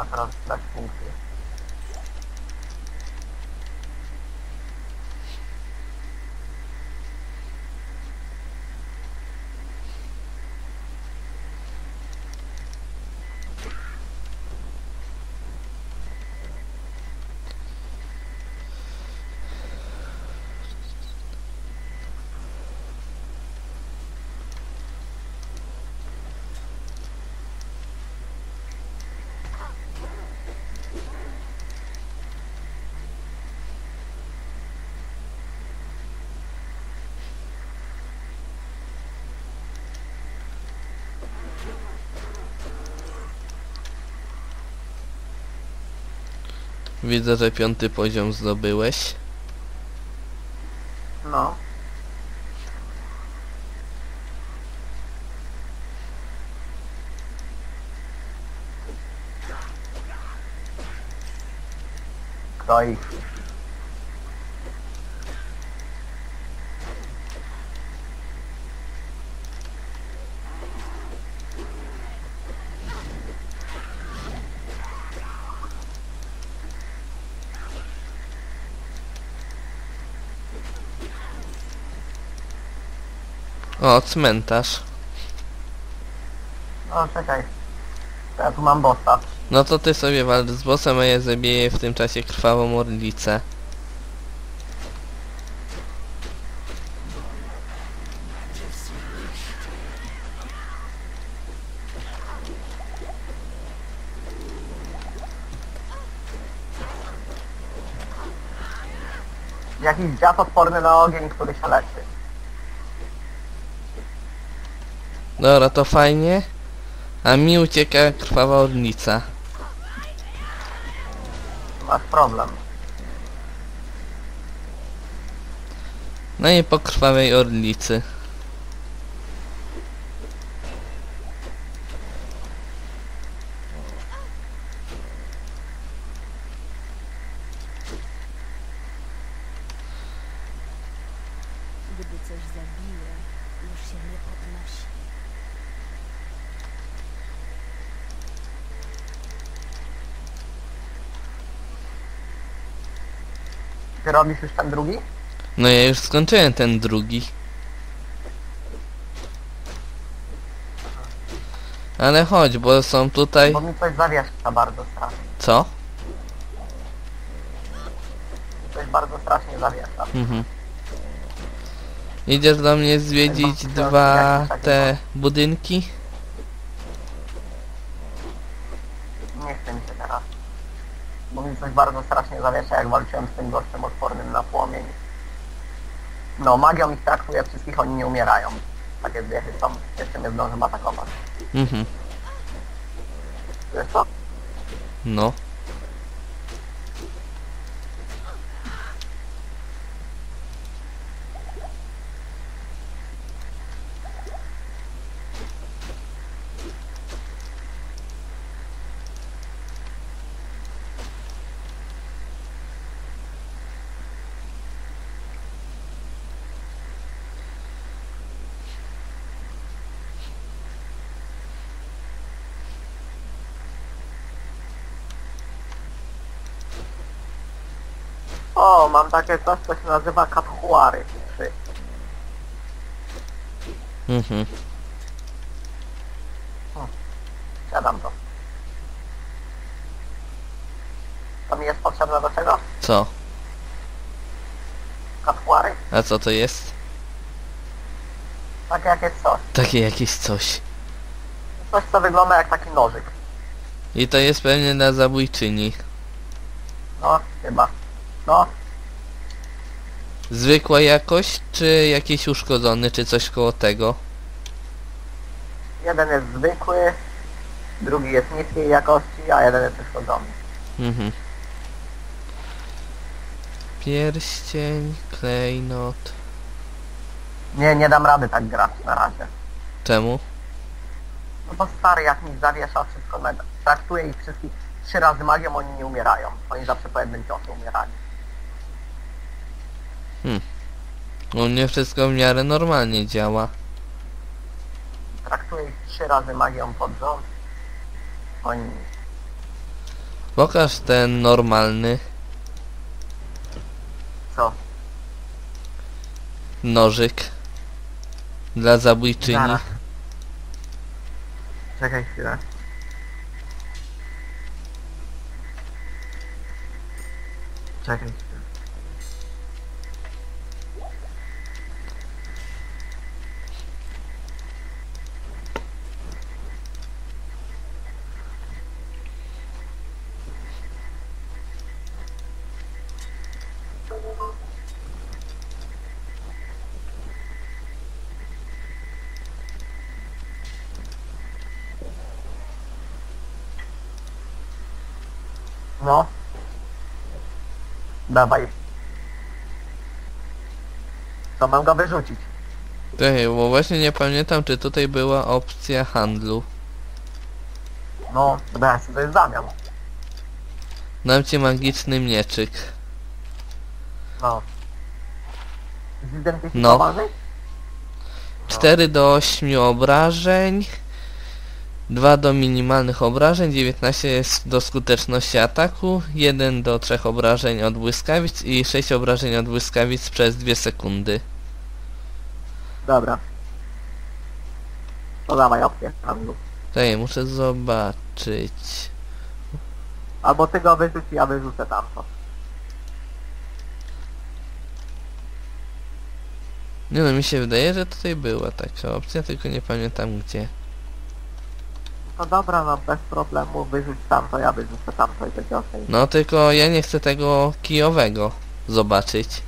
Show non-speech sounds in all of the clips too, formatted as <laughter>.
atrás da compra. Widzę, że piąty poziom zdobyłeś. No. Kroi. O, cmentarz. No czekaj. Ja tu mam bossa. No to ty sobie walcz z bossem, a ja zabiję w tym czasie krwawą orlicę. Jakiś dziad odporny na ogień, który się leczy. Dobra, to fajnie. A mi ucieka krwawa orlica. Masz problem. No i po krwawej orlicy. Gdy coś zabije, już się nie podnosi. Ty robisz już ten drugi? No ja już skończyłem ten drugi. Ale chodź, bo są tutaj... Bo mi coś zawiesza bardzo strasznie. Co? Coś bardzo strasznie zawiesza. Mhm. Idziesz do mnie zwiedzić dwa te budynki? Nie chce mi się teraz. Bo mi coś bardzo strasznie zawiesza, jak walczyłem z tym gościem. No, magią ich traktuje wszystkich, oni nie umierają. Takie zwiechy są. Jeszcze mnie zdążą atakować. Mhm. Wiesz co? No. O, mam takie coś, co się nazywa kathuary. Trzy. Mhm. Siadam to. To mi jest potrzebne do czego? Co? Kathuary? A co to jest? Takie jakieś coś. Takie jakieś coś. Coś, co wygląda jak taki nożyk. I to jest pewnie dla zabójczyni. No, chyba. No, Zwykła jakość, czy jakiś uszkodzony, czy coś koło tego? jeden jest zwykły, drugi jest niskiej jakości, a jeden jest uszkodzony. Mhm. Pierścień, klejnot. Nie, nie dam rady tak grać na razie. Czemu? No bo stary, jak mi zawiesza wszystko. Traktuję ich wszystkich trzy razy magią, oni nie umierają. Oni zawsze po jednym ciosie umierali. U mnie wszystko w miarę normalnie działa. Traktuję trzy razy magią pod rząd. Oni... Pokaż ten normalny Co? nożyk dla zabójczyni. Zaraz. Czekaj chwilę. Czekaj chwilę. No. Dawaj. Co mam go wyrzucić? Czekaj, bo właśnie nie pamiętam, czy tutaj była opcja handlu. No, teraz to jest zamian. Dam ci magiczny mieczyk. No. Zidentyfikowany? 4 do 8 obrażeń, 2 do minimalnych obrażeń, 19 jest do skuteczności ataku, 1 do 3 obrażeń od błyskawic i 6 obrażeń od błyskawic przez 2 sekundy. Dobra. To dawaj opcję. Czekaj, muszę zobaczyć. Albo ty go wyrzuć, ja wyrzucę tamto. Nie no, mi się wydaje, że tutaj była taka opcja, tylko nie pamiętam gdzie. No dobra, no bez problemu wyrzuć tamto, ja wyrzucę tamto i będzie okej. No tylko ja nie chcę tego kijowego zobaczyć.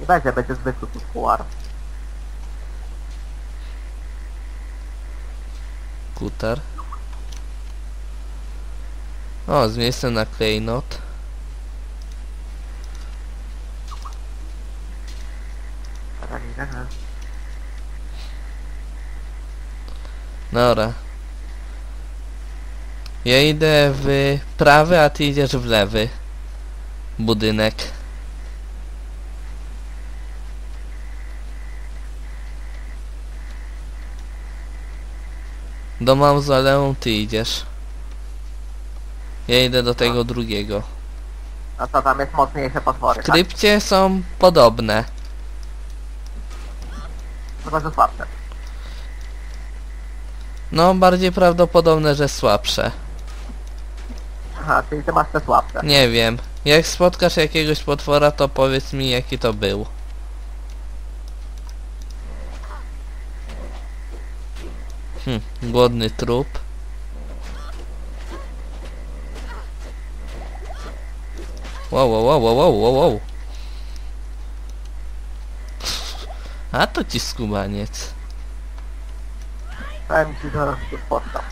Nie będzie, będzie zwykły puar. Kutar. O, z miejscem na klejnot. Dobra. Ja idę w prawy, a ty idziesz w lewy. Budynek. Do mauzoleum ty idziesz. Ja idę do tego drugiego. A co tam jest mocniejsze potwory, W tak? krypcie są podobne. Tylko, że słabsze. No, bardziej prawdopodobne, że słabsze. Aha, czyli ty masz te słabsze. Nie wiem. Jak spotkasz jakiegoś potwora, to powiedz mi jaki to był. Hm, głodny trup. Wow, wow, wow, wow, wow, wow, wow. A to ci skubaniec. Powiem ci, że tu spotkam.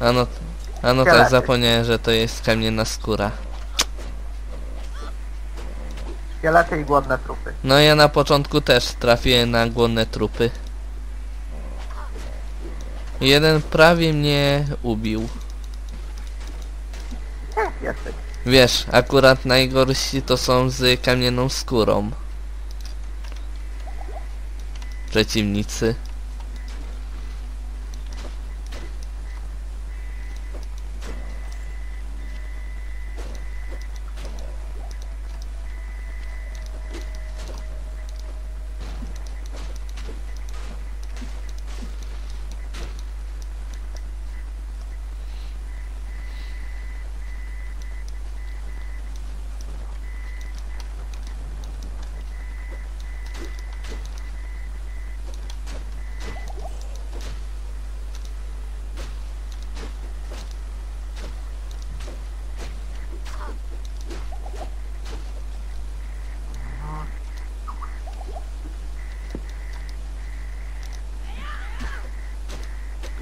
A no, a no tak Szkielety. zapomniałem, że to jest kamienna skóra. Szkielety i głodne trupy. No ja na początku też trafiłem na głodne trupy. Jeden prawie mnie ubił. Cześć jesteś. Wiesz, akurat najgorsi to są z kamienną skórą. Przeciwnicy.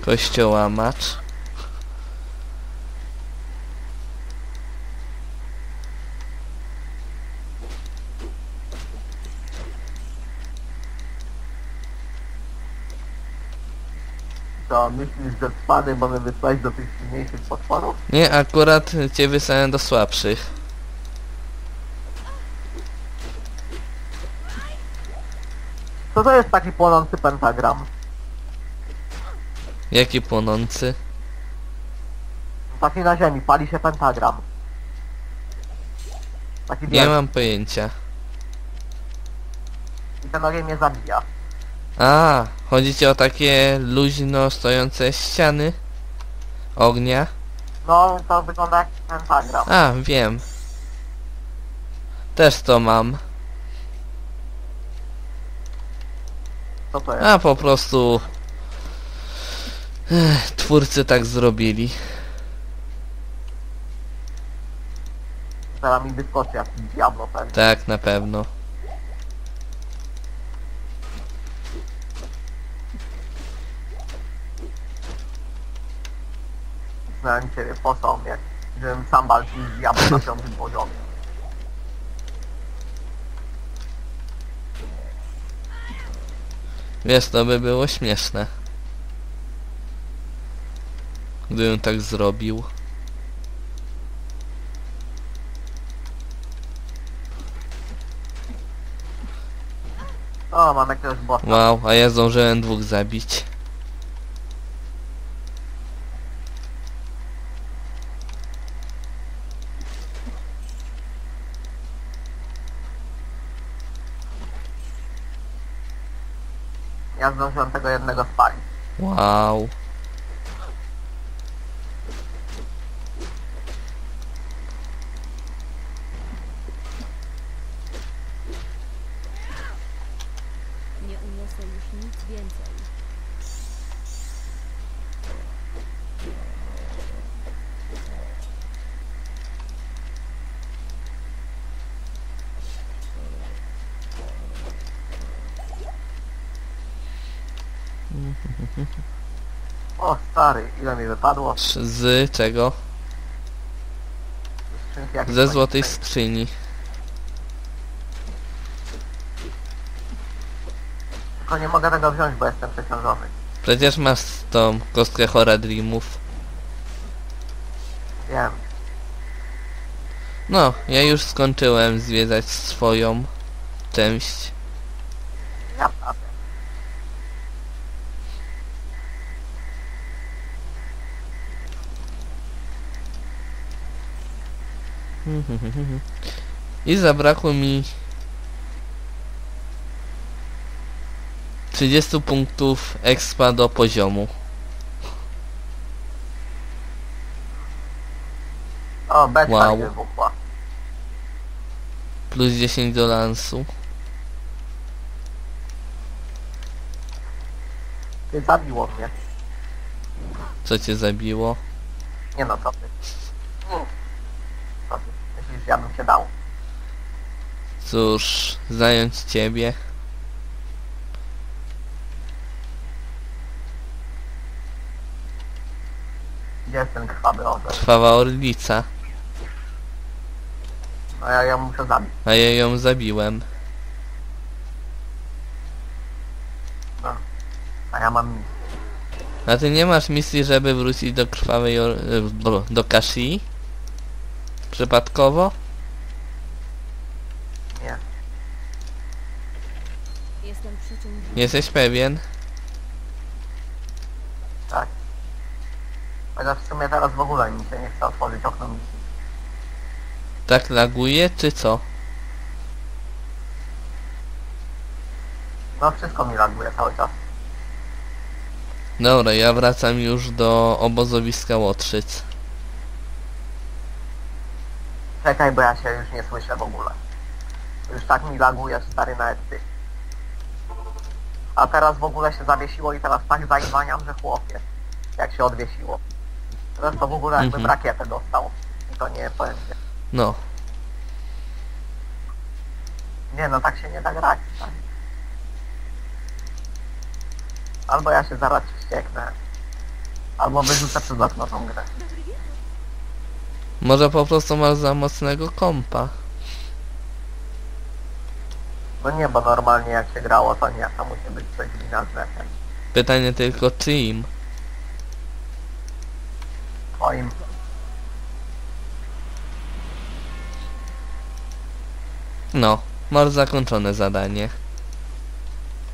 Kościołamacz. To myślisz, że spady mamy wysłać do tych silniejszych potworów? Nie, akurat cię wysłałem do słabszych. Co to jest taki płonący pentagram? Jaki płonący? Taki na ziemi, pali się pentagram. Taki Nie mam pojęcia. I ten ogień mnie zabija. A, chodzi ci o takie luźno stojące ściany ognia? No, to wygląda jak pentagram. A, wiem. Też to mam. Co to jest? A, po prostu... Ech, twórcy tak zrobili. Zaraz mi wyskoczy jak diablo pewnie. Tak, na pewno. Znałem ciebie po sobie, żebym sam walczył z diabłem na piątym poziomie. Wiesz, to by było śmieszne. Gdybym tak zrobił. O, mam jakiegoś bossa. Wow, a ja zdążyłem dwóch zabić. Ja zdążyłem tego jednego spalić. Wow. Uniosę już nic więcej. O, stary, ile mi wypadło? Z czego? Ze złotej skrzyni. Tylko nie mogę tego wziąć, bo jestem przeciążony. Przecież masz tą kostkę Hora Dreamów. Wiem. No, ja już skończyłem zwiedzać swoją część. Ja prawie. <laughs> I zabrakło mi 30 punktów expa do poziomu. O, beczka Wow. wybuchła. Plus 10 do lansu. Ty zabiło mnie. Co cię zabiło? Nie no, co ty. Co ty? Myślisz, ja bym się dał? Cóż, zająć ciebie. Gdzie jest ten krwawy orzeł? Krwawa orlica. No ja ją muszę zabić. A ja ją zabiłem. No. A ja mam misję. A ty nie masz misji, żeby wrócić do krwawej or... e, bro, do Kashi? Przypadkowo? Nie. Jesteś pewien? Tak. Chociaż w sumie teraz w ogóle mi się nie chce otworzyć okno misji. Tak laguje, czy co? No wszystko mi laguje cały czas. Dobra, ja wracam już do obozowiska Łotrzyc. Czekaj, bo ja się już nie słyszę w ogóle. Już tak mi laguje, stary nawet ty. A teraz w ogóle się zawiesiło i teraz tak zaiwaniam, że chłopie. Jak się odwiesiło. Teraz to w ogóle jakbym Mhm. rakietę dostał. I to nie powiem. No, Nie no, tak się nie da grać. Tak. Albo ja się zaraz wścieknę. Albo wyrzucę przez okno tą grę. może po prostu masz za mocnego kompa. No nie, bo normalnie jak się grało, to nie, to musi być coś wina z netem. Pytanie tylko czyim? Twoim. No, masz zakończone zadanie.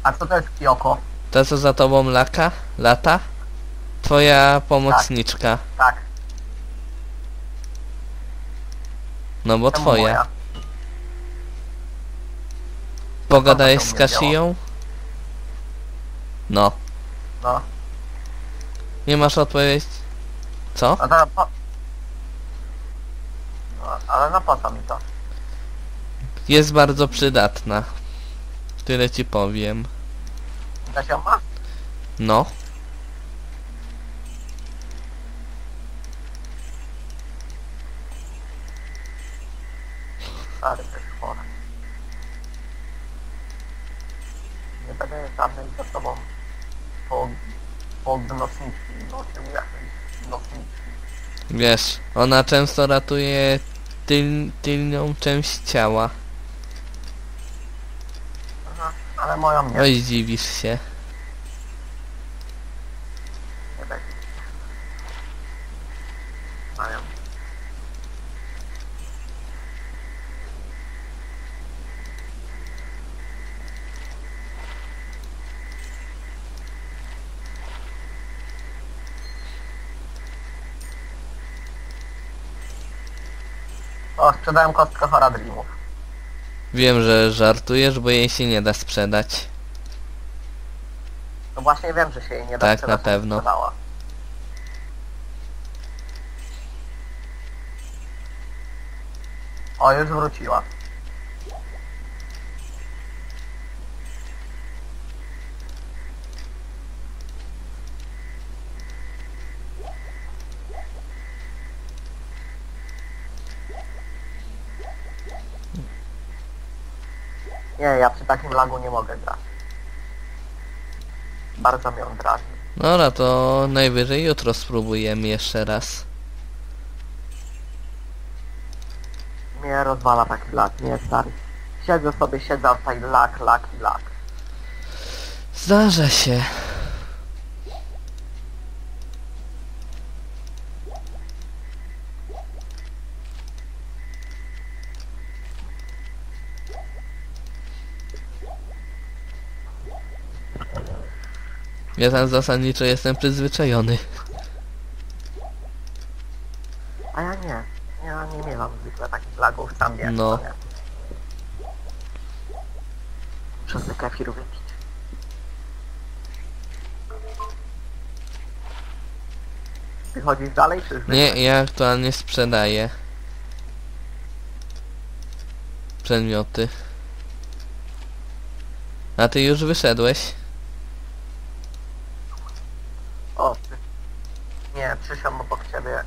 A co to jest Kyoko? Ta co za tobą laka? Lata? Twoja pomocniczka. Tak. No bo Czemu twoja. moja? Pogadałeś to z mnie Kashiją? No. No, Nie masz odpowiedzi? Co? a to po... No, ale no po co mi to? Jest bardzo przydatna. Tyle ci powiem. Da się ma? No. Stary, to jest chore. Nie będę żadnej za sobą po, po nosniczki nosił jakieś nosniczki. Wiesz, ona często ratuje tyl, tylną część ciała. Aha, ale moją nie, Oj, dziwisz się. nie będzie. Mają. O, sprzedałem kostkę Horadrimów. Wiem, że żartujesz, bo jej się nie da sprzedać. No właśnie wiem, że się jej nie da Tak, sprzedać, na pewno. sprzedała. O, już wróciła. Nie, ja przy takim lagu nie mogę grać. Bardzo mnie on drażni. Dobra, to najwyżej jutro spróbujemy jeszcze raz. Mnie rozwala taki lag, nie stary. Siedzę sobie, siedzę, a tutaj lag, lag i lag. Zdarza się. Ja tam zasadniczo jestem przyzwyczajony. A ja nie. Ja nie miałam zwykle takich lagów, sam wiem. No. nie. Muszę sobie kefiru wypić. Ty chodzisz dalej, czy zwykle? Nie, ja aktualnie sprzedaję przedmioty. A ty już wyszedłeś? O, ty. Nie, przysiąm obok ciebie.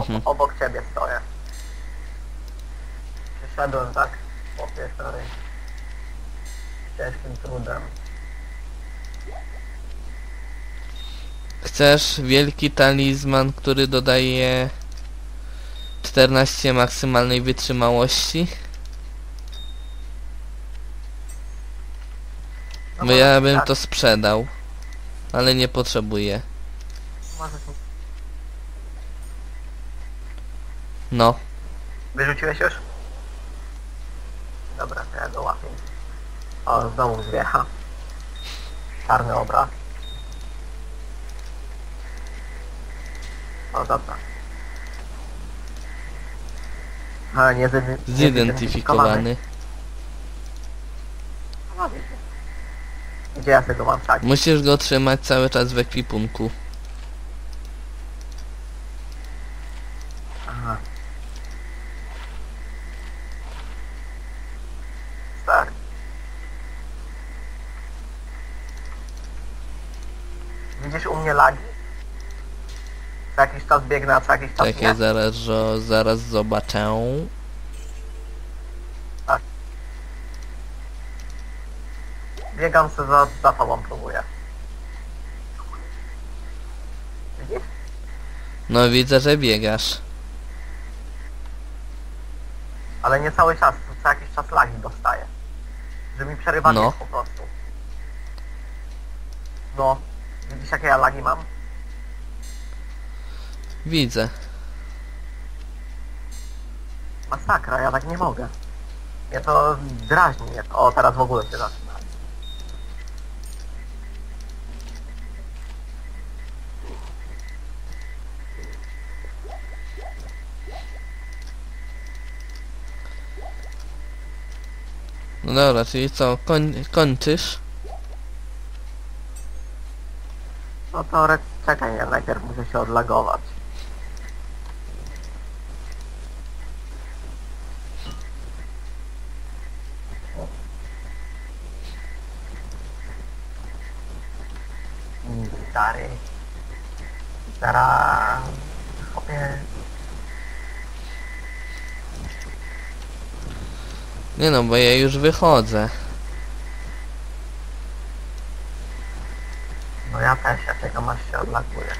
Mhm. Obok ciebie stoję. Przyszedłem, tak? Chłopie, stary. Ciężkim trudem. Chcesz wielki talizman, który dodaje 14 maksymalnej wytrzymałości? No Bo ja może bym tak, to sprzedał. Ale nie potrzebuję. Może tu- No. Wyrzuciłeś już? Dobra, to ja go łapię. O, znowu zwiecha. Czarny obraz. O, dobra. A, nie zidentyfikowany. Zidentyfikowany. No, wiecie. Gdzie ja tego mam wsadzić? Musisz go trzymać cały czas w ekwipunku. Aha. Stary. Widzisz u mnie lagi? Co jakiś czas biegnę, a co jakiś czas Czekaj, nie. zaraz, że, zaraz zobaczę. Biegam sobie za, za tobą, próbuję. Widzisz? No widzę, że biegasz. Ale nie cały czas, co jakiś czas lagi dostaję. Że mi przerywa No. po prostu. No. Widzisz jakie ja lagi mam? Widzę. Masakra, ja tak nie mogę. Ja to drażni mnie. to. O, teraz w ogóle się zaczyna. No dobra, czyli co, koń kończysz? No to czekaj, ja najpierw muszę się odlagować. Zaraz... Chłopie... Nie no, bo ja już wychodzę. No ja też, ja czekam aż się odlaguje.